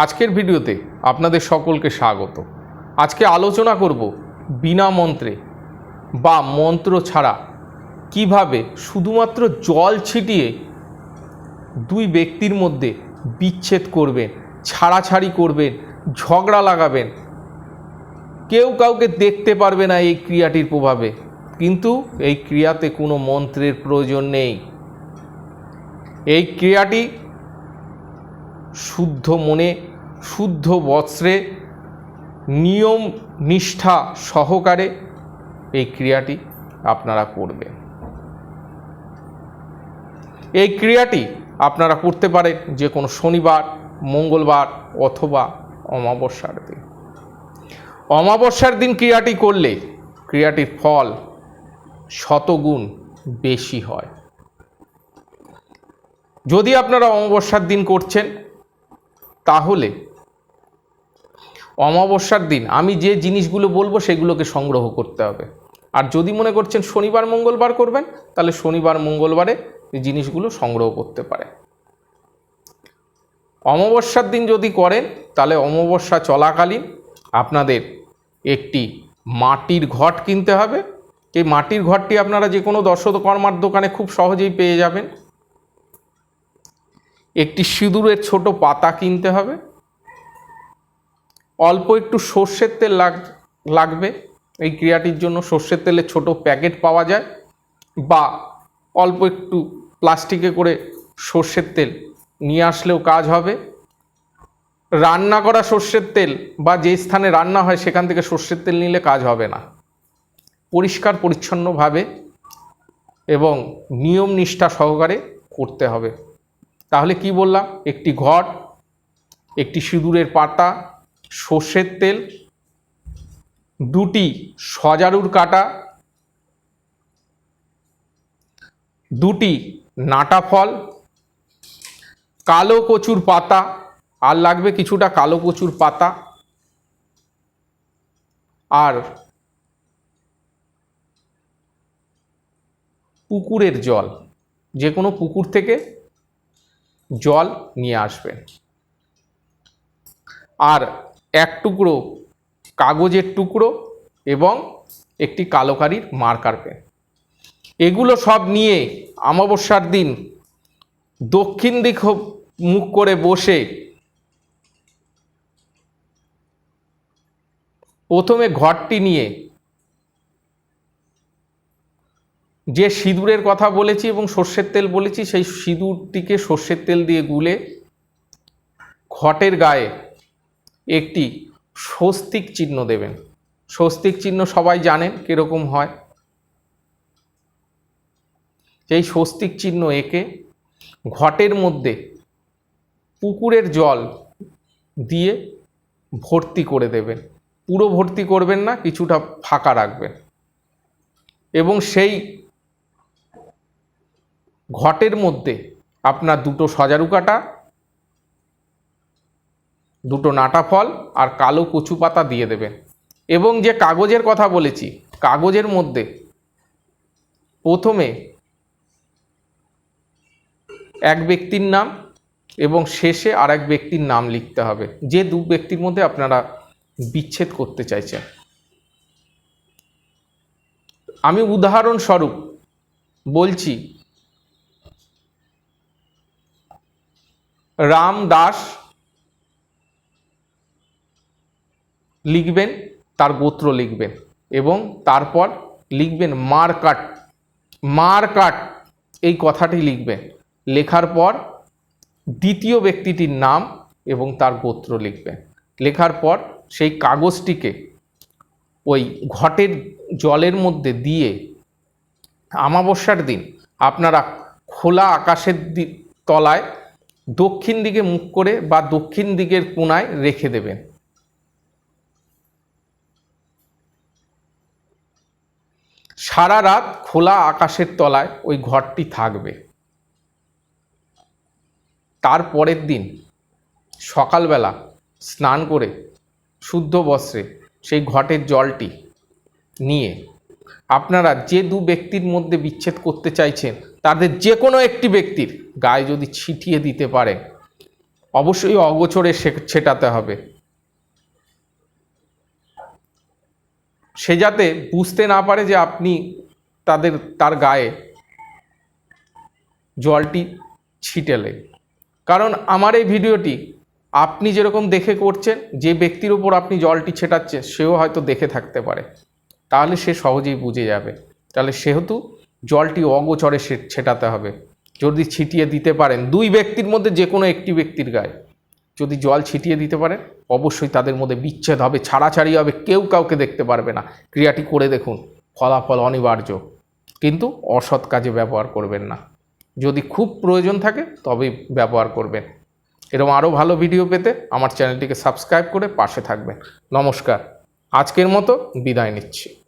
আজকের ভিডিওতে আপনাদের সকলকে স্বাগত। আজকে আলোচনা করব বিনা মন্ত্রে বা মন্ত্র ছাড়া কীভাবে শুধুমাত্র জল ছিটিয়ে দুই ব্যক্তির মধ্যে বিচ্ছেদ করবেন, ছাড়াছাড়ি করবেন, ঝগড়া লাগাবেন। কেউ কাউকে দেখতে পারবে না এই ক্রিয়াটির প্রভাবে, কিন্তু এই ক্রিয়াতে কোনো মন্ত্রের প্রয়োজন নেই। এই ক্রিয়াটি শুদ্ধ মনে, শুদ্ধ বস্ত্রে, নিয়ম নিষ্ঠা সহকারে এই ক্রিয়াটি আপনারা করবেন। এই ক্রিয়াটি আপনারা করতে পারেন যে কোনো শনিবার, মঙ্গলবার অথবা অমাবস্যার দিন। অমাবস্যার দিন ক্রিয়াটি করলে ক্রিয়াটির ফল শতগুণ বেশি হয়। যদি আপনারা অমাবস্যার দিন করছেন তাহলে অমাবস্যার দিন আমি যে জিনিসগুলো বলব সেগুলোকে সংগ্রহ করতে হবে। আর যদি মনে করছেন শনিবার, মঙ্গলবার করবেন, তাহলে শনিবার, মঙ্গলবারে জিনিসগুলো সংগ্রহ করতে পারে অমাবস্যার দিন যদি করেন, তাহলে অমাবস্যা চলাকালীন আপনাদের একটি মাটির ঘট কিনতে হবে। এই মাটির ঘরটি আপনারা যে কোনো দর্শকর্মার দোকানে খুব সহজেই পেয়ে যাবেন। একটি সিঁদুরের ছোট পাতা কিনতে হবে। অল্প একটু সর্ষের তেল লাগ, লাগবে। এই ক্রিয়াটির জন্য সর্ষের তেলের ছোট প্যাকেট পাওয়া যায় বা অল্প একটু প্লাস্টিকে করে সর্ষের তেল নিয়ে আসলেও কাজ হবে। রান্না করা সর্ষের তেল বা যে স্থানে রান্না হয় সেখান থেকে সর্ষের তেল নিলে কাজ হবে না। পরিষ্কার, পরিচ্ছন্নভাবে এবং নিয়ম নিষ্ঠা সহকারে করতে হবে। তাহলে কি বললাম? একটি ঘট একটি সিঁদুরের পাতা, সর্ষের তেল, দুটি সজারুর কাটা, দুটি নাটা ফল, কালো কচুর পাতা, আর লাগবে কিছুটা কালো কচুর পাতা, আর পুকুরের জল, যে কোনো পুকুর থেকে জল নিয়ে আসবেন আর এক টুকরো কাগজের টুকরো এবং একটি কালোকারির মার্কার পেন। এগুলো সব নিয়ে অমাবস্যার দিন দক্ষিণ দিক মুখ করে বসে প্রথমে ঘরটি নিয়ে যে সিঁদুরের কথা বলেছি এবং সর্ষের তেল বলেছি, সেই সিঁদুরটিকে সর্ষের তেল দিয়ে গুলে ঘটের গায়ে একটি স্বস্তিক চিহ্ন দেবেন। স্বস্তিক চিহ্ন সবাই জানেন কীরকম হয়। সেই স্বস্তিক চিহ্ন এঁকে ঘটের মধ্যে পুকুরের জল দিয়ে ভর্তি করে দেবেন। পুরো ভর্তি করবেন না, কিছুটা ফাঁকা রাখবেন। এবং সেই ঘটের মধ্যে আপনার দুটো সজারু কাটা, দুটো নাটা ফল আর কালো কচু পাতা দিয়ে দেবেন। এবং যে কাগজের কথা বলেছি, কাগজের মধ্যে প্রথমে এক ব্যক্তির নাম এবং শেষে আর এক ব্যক্তির নাম লিখতে হবে। যে দু ব্যক্তির মধ্যে আপনারা বিচ্ছেদ করতে চাইছেন। আমি উদাহরণস্বরূপ বলছি রাম দাস লিখবেন, তার গোত্র লিখবেন এবং তারপর লিখবেন মারকাট। মারকাট, এই কথাটি লিখবেন। লেখার পর দ্বিতীয় ব্যক্তিটির নাম এবং তার গোত্র লিখবেন। লেখার পর সেই কাগজটিকে ওই ঘটের জলের মধ্যে দিয়ে আমাবস্যার দিন, আপনারা খোলা আকাশের তলায় দক্ষিণ দিকে মুখ করে বা দক্ষিণ দিকের কোনায় রেখে দেবেন। সারা রাত খোলা আকাশের তলায় ওই ঘরটি থাকবে। তার পরের দিন সকালবেলা স্নান করে শুদ্ধ বস্ত্রে সেই ঘটের জলটি নিয়ে আপনারা যে দু ব্যক্তির মধ্যে বিচ্ছেদ করতে চাইছেন, তাদের যে কোনো একটি ব্যক্তির গায়ে যদি ছিটিয়ে দিতে পারেন, অবশ্যই অগোচরে ছেটাতে হবে। সে যাতে বুঝতে না পারে যে আপনি তাদের, তার গায়ে জলটি ছিটেলে কারণ আমার এই ভিডিওটি আপনি যেরকম দেখে করছেন, যে ব্যক্তির উপর আপনি জলটি ছেটাচ্ছেন, সেও হয়তো দেখে থাকতে পারে। তাহলে সে সহজেই বুঝে যাবে। তাহলে সেহেতু জলটি অগোচরে ছেটাতে হবে। যদি ছিটিয়ে দিতে পারেন, দুই ব্যক্তির মধ্যে যে কোনো একটি ব্যক্তির গায়ে। যদি জল ছিটিয়ে দিতে পারেন, অবশ্যই তাদের মধ্যে বিচ্ছেদ হবে, ছাড়াছাড়ি হবে, কেউ কাউকে দেখতে পারবে না। ক্রিয়াটি করে দেখুন, ফলাফল অনিবার্য। কিন্তু অসৎ কাজে ব্যবহার করবেন না। যদি খুব প্রয়োজন থাকে তবে ব্যবহার করবেন। এরকম আরও ভালো ভিডিও পেতে আমার চ্যানেলটিকে সাবস্ক্রাইব করে পাশে থাকবেন। নমস্কার। আজকের মতো বিদায় নিচ্ছি।